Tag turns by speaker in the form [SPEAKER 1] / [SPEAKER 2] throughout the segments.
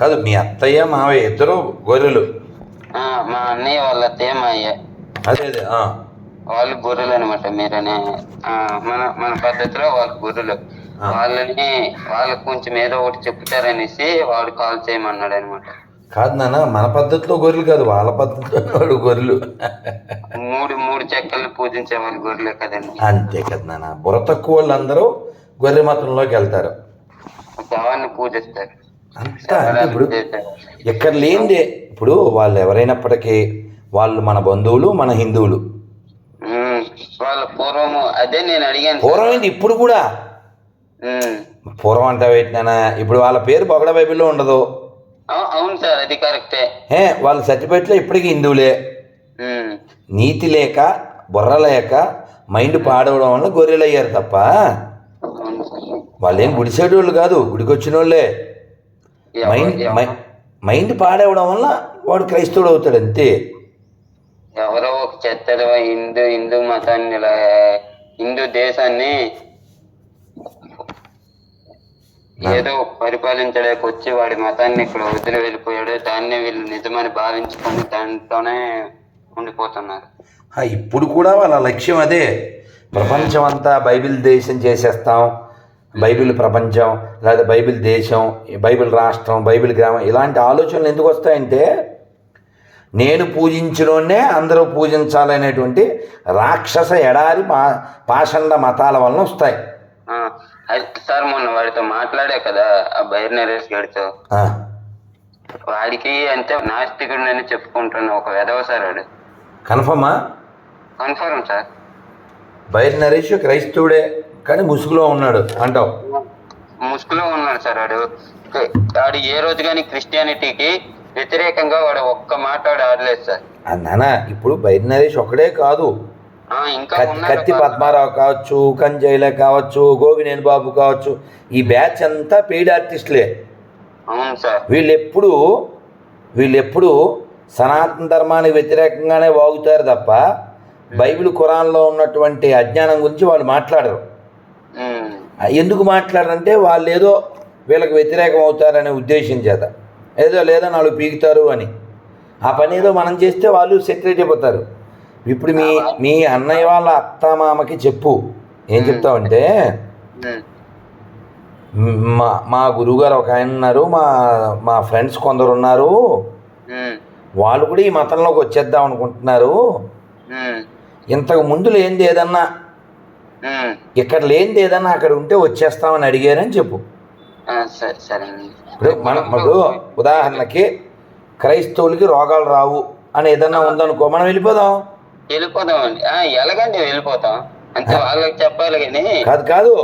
[SPEAKER 1] కాదు మీ అత్తయ్య మావయ్య ఇద్దరు గొర్రెలు.
[SPEAKER 2] ఆ, మా అన్నయ్య వాళ్ళ అత్తయ్య మా అయ్య
[SPEAKER 1] అదే అదే.
[SPEAKER 2] వాళ్ళు గొర్రెలు అనమాట మీరనే. ఆ, మన మన పద్ధతిలో వాళ్ళు గొర్రెలు. వాళ్ళని వాళ్ళకి కొంచెం ఏదో ఒకటి చెప్తారనేసి వాడు కాల్ చేయమన్నాడు అనమాట
[SPEAKER 1] కాదు నాన్న మన పద్ధతిలో గొర్రెలు కాదు వాళ్ళ పద్ధతిలో వాడు గొర్రెలు.
[SPEAKER 2] మూడు మూడు చెక్కలు పూజించే వాళ్ళు గొర్రెలే కదండి.
[SPEAKER 1] అంతే కదా నాన్న బుర్ర తక్కువ వాళ్ళందరూ గొర్రె మతంలోకి వెళ్తారు.
[SPEAKER 2] శవాన్ని పూజిస్తారు.
[SPEAKER 1] అంతా ఇప్పుడు ఎక్కడ లేనిదే ఇప్పుడు వాళ్ళు ఎవరైనప్పటికీ వాళ్ళు మన బంధువులు మన హిందువులు.
[SPEAKER 2] వాళ్ళ పూర్వము అదే నేను అడిగాను.
[SPEAKER 1] పూర్వం ఏంటి ఇప్పుడు కూడా. పూర్వం అంటా పెట్టినా ఇప్పుడు వాళ్ళ పేరు బొగడ బైబిల్లో ఉండదు.
[SPEAKER 2] అవు- అవును సార్ అది కరెక్టే.
[SPEAKER 1] ఏ వాళ్ళ సర్టిఫికెట్లో ఇప్పటికీ హిందువులే. నీతి లేక బుర్ర లేక మైండ్ పాడవడం వల్ల గొర్రెలు అయ్యారు తప్ప వాళ్ళు ఏం గుడిసేటోళ్ళు కాదు గుడికి వచ్చిన వాళ్ళే మైండ్ మైండ్ పాడవడం వల్ల వాడు క్రైస్తవుడు అవుతాడు అంతే
[SPEAKER 2] ఎవరో ఒక చెత్తడు హిందూ హిందూ మతాన్ని హిందూ దేశాన్ని ఏదో పరిపాలించడానికి వచ్చి వాడి మతాన్ని ఇక్కడ వదిలి వెళ్ళిపోయాడు. దాన్నే వీళ్ళు నిజమని భావించుకొని దాంట్లోనే ఉండిపోతున్నారు.
[SPEAKER 1] ఇప్పుడు కూడా వాళ్ళ లక్ష్యం అదే. ప్రపంచం అంతా బైబిల్ దేశం చేసేస్తాం. బైబిల్ ప్రపంచం లేదా బైబిల్ దేశం బైబిల్ రాష్ట్రం బైబిల్ గ్రామం ఇలాంటి ఆలోచనలు ఎందుకు వస్తాయంటే నేను పూజించినోనే అందరూ పూజించాలనేటువంటి రాక్షస ఎడారి పా పాషండ మతాల వలన వస్తాయి.
[SPEAKER 2] సార్ మొన్న వాడితో మాట్లాడే కదా ఆ బైర్ నరేష్
[SPEAKER 1] ఆ,
[SPEAKER 2] వాడికి అంతే నాస్తికుడు అని చెప్పుకుంటున్న ఒక వెధవ సార్ వాడు.
[SPEAKER 1] కన్ఫర్మా?
[SPEAKER 2] Confirm sir.
[SPEAKER 1] బయట నరేష్ క్రైస్తవుడే. కానీ ముసుగులో ఉన్నాడు అంటావు.
[SPEAKER 2] ముసుగులో ఉన్నాడు సార్ వాడు. వాడు ఏ రోజు కానీ క్రిస్టియానిటీకి వ్యతిరేకంగా వాడు ఒక్క మాట ఆడలేదు సార్.
[SPEAKER 1] ఆ, నాన్న ఇప్పుడు బయట నరేష్ ఒకడే కాదు. కత్తి. పద్మారావు కావచ్చు కంజైల కావచ్చు గోగినేని బాబు కావచ్చు ఈ బ్యాచ్ అంతా పెయిడ్ ఆర్టిస్టులే. వీళ్ళు ఎప్పుడు వీళ్ళు ఎప్పుడు సనాతన ధర్మానికి వ్యతిరేకంగానే వాగుతారు తప్ప బైబిల్ ఖురాన్లో ఉన్నటువంటి అజ్ఞానం గురించి వాళ్ళు మాట్లాడరు. ఎందుకు మాట్లాడరంటే వాళ్ళు ఏదో వీళ్ళకి వ్యతిరేకం అవుతారనే ఉద్దేశం చేత. ఏదో లేదో నాలుగు పీకుతారు అని. ఆ పని ఏదో మనం చేస్తే వాళ్ళు సెక్రెట్ అయిపోతారు. ఇప్పుడు మీ మీ అన్నయ్య వాళ్ళ అత్తమామకి చెప్పు. ఏం చెప్తావంటే
[SPEAKER 2] ఉమ్,
[SPEAKER 1] మ్, మా గురువుగారు ఒక ఆయన ఉన్నారు మా మా ఫ్రెండ్స్ కొందరు ఉన్నారు. వాళ్ళు కూడా ఈ మతంలోకి వచ్చేద్దాం అనుకుంటున్నారు. ఇంతకు ముందు లేనిది ఏదన్నా. ఇక్కడ లేనిది ఏదన్నా అక్కడ ఉంటే వచ్చేస్తామని అడిగారని చెప్పు. ఇప్పుడు మనం ఇప్పుడు ఉదాహరణకి క్రైస్తవులకి రోగాలు రావు అని ఏదన్నా ఉందనుకో మనం వెళ్ళిపోదాం.
[SPEAKER 2] ఆ, ఎలాగండి వెళ్ళిపోతాం? అంతే వాళ్ళకి చెప్పాలి కానీ.
[SPEAKER 1] కాదు కాదు.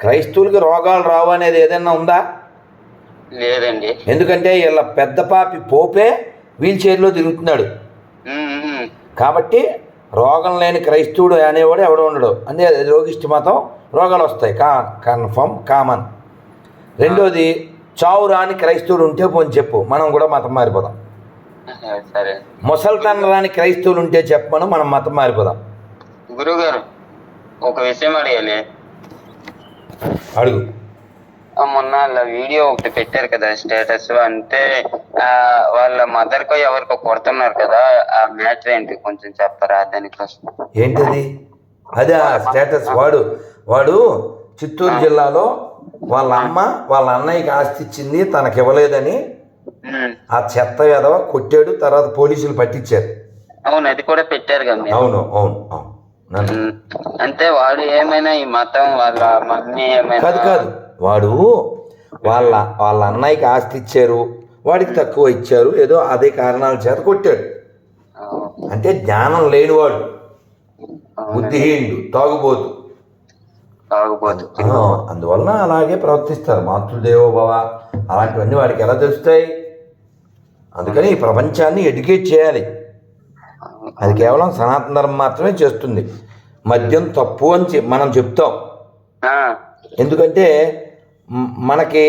[SPEAKER 1] క్రైస్తవులకి రోగాలు రావు అనేది ఏదన్నా ఉందా?
[SPEAKER 2] లేదండి.
[SPEAKER 1] ఎందుకంటే వీళ్ళ పెద్ద పాపి పోపే వీల్ చైర్లో తిరుగుతున్నాడు. కాబట్టి రోగం లేని క్రైస్తవుడు అనేవాడు ఎవడు ఉండడు. అంతే అది రోగిష్టి మతం రోగాలు వస్తాయి. కా కన్ఫర్మ్ కామన్. రెండోది చావు రాని క్రైస్తవుడు ఉంటే పోని చెప్పు. మనం కూడా మతం మారిపోదాం.
[SPEAKER 2] సరే.
[SPEAKER 1] ముసల్తనం రాని క్రైస్తవులు ఉంటే చెప్పమను మనం మతం మారిపోదాం.
[SPEAKER 2] గురుగారు ఒక విషయం అడగాలి.
[SPEAKER 1] అడుగు.
[SPEAKER 2] మొన్న వీడియో ఒకటి పెట్టారు కదా స్టేటస్ అంటే వాళ్ళ మదర్ కో ఎవరికో కొడుతున్నారు కదా ఆ మ్యాటర్ ఏంటి? కొంచెం చెప్పరా దానికోసం?
[SPEAKER 1] ఏంటది? అదే ఆ స్టేటస్ వాడు. వాడు చిత్తూరు జిల్లాలో వాళ్ళ అమ్మ వాళ్ళ అన్నయ్యకి ఆస్తి ఇచ్చింది తనకి ఇవ్వలేదని ఆ చెత్త ఎదవ కొట్టాడు తర్వాత పోలీసులు పట్టించారు.
[SPEAKER 2] అవును అది కూడా పెట్టారు కదా మీరు.
[SPEAKER 1] అవును అవును అవును. నన్ను
[SPEAKER 2] అంటే వాడు ఏమైనా ఈ మతం వాళ్ళ మమ్మీ ఏమైనా
[SPEAKER 1] కాదు కాదు. వాడు వాళ్ళ వాళ్ళ అన్నయ్యకి ఆస్తి ఇచ్చారు వాడికి తక్కువ ఇచ్చారు ఏదో అదే కారణాల చేత కొట్టాడు. అంటే జ్ఞానం లేనివాడు. బుద్ధిహీనుడు తాగుబోతు. అందువలన అలాగే ప్రవర్తిస్తారు. మాతృదేవో భవ అలాంటివన్నీ వాడికి ఎలా తెలుస్తాయి? అందుకని ఈ ప్రపంచాన్ని ఎడ్యుకేట్ చేయాలి. అది కేవలం సనాతన ధర్మం మాత్రమే చేస్తుంది. మద్యం తప్పు అని మనం చెప్తాం. ఎందుకంటే మనకి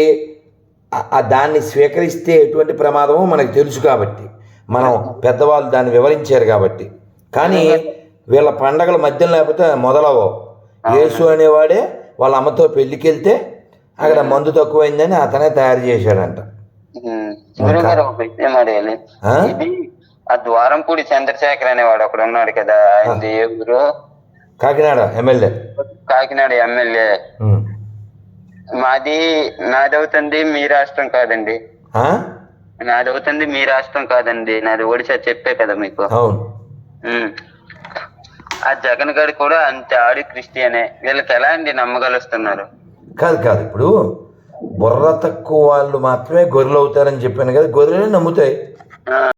[SPEAKER 1] దాన్ని స్వీకరిస్తే ఎటువంటి ప్రమాదమో మనకు తెలుసు కాబట్టి. మనం పెద్దవాళ్ళు దాన్ని వివరించారు కాబట్టి. కానీ వీళ్ళ పండగల మధ్యం లేకపోతే మొదలవో. యేసు అనేవాడే వాళ్ళ అమ్మతో పెళ్ళికి వెళ్తే అక్కడ మందు తక్కువైందని అతనే తయారు చేశాడంట. ఆ?
[SPEAKER 2] ద్వారంపూడి చంద్రశేఖర్ అనేవాడు ఒకడు ఉన్నాడు కదా ఆయన ఊరు
[SPEAKER 1] కాకినాడ ఎమ్మెల్యే.
[SPEAKER 2] కాకినాడ ఎమ్మెల్యే. మాది నాదవుతుంది మీ రాష్ట్రం కాదండి.
[SPEAKER 1] ఆ?
[SPEAKER 2] నాదవుతుంది మీ రాష్ట్రం కాదండి. నాది ఒడిశా చెప్పే కదా మీకు.
[SPEAKER 1] అవును.
[SPEAKER 2] ఉమ్. ఆ జగన్ గారు కూడా అంతే ఆడి క్రిస్టియనే. వీళ్ళకి ఎలా అండి నమ్మగలుస్తున్నారు
[SPEAKER 1] కాదు కాదు. ఇప్పుడు బుర్ర తక్కువ వాళ్ళు మాత్రమే గొర్రెలు అవుతారని చెప్పాను కదా గొర్రెలే నమ్ముతాయి.
[SPEAKER 2] ఆ,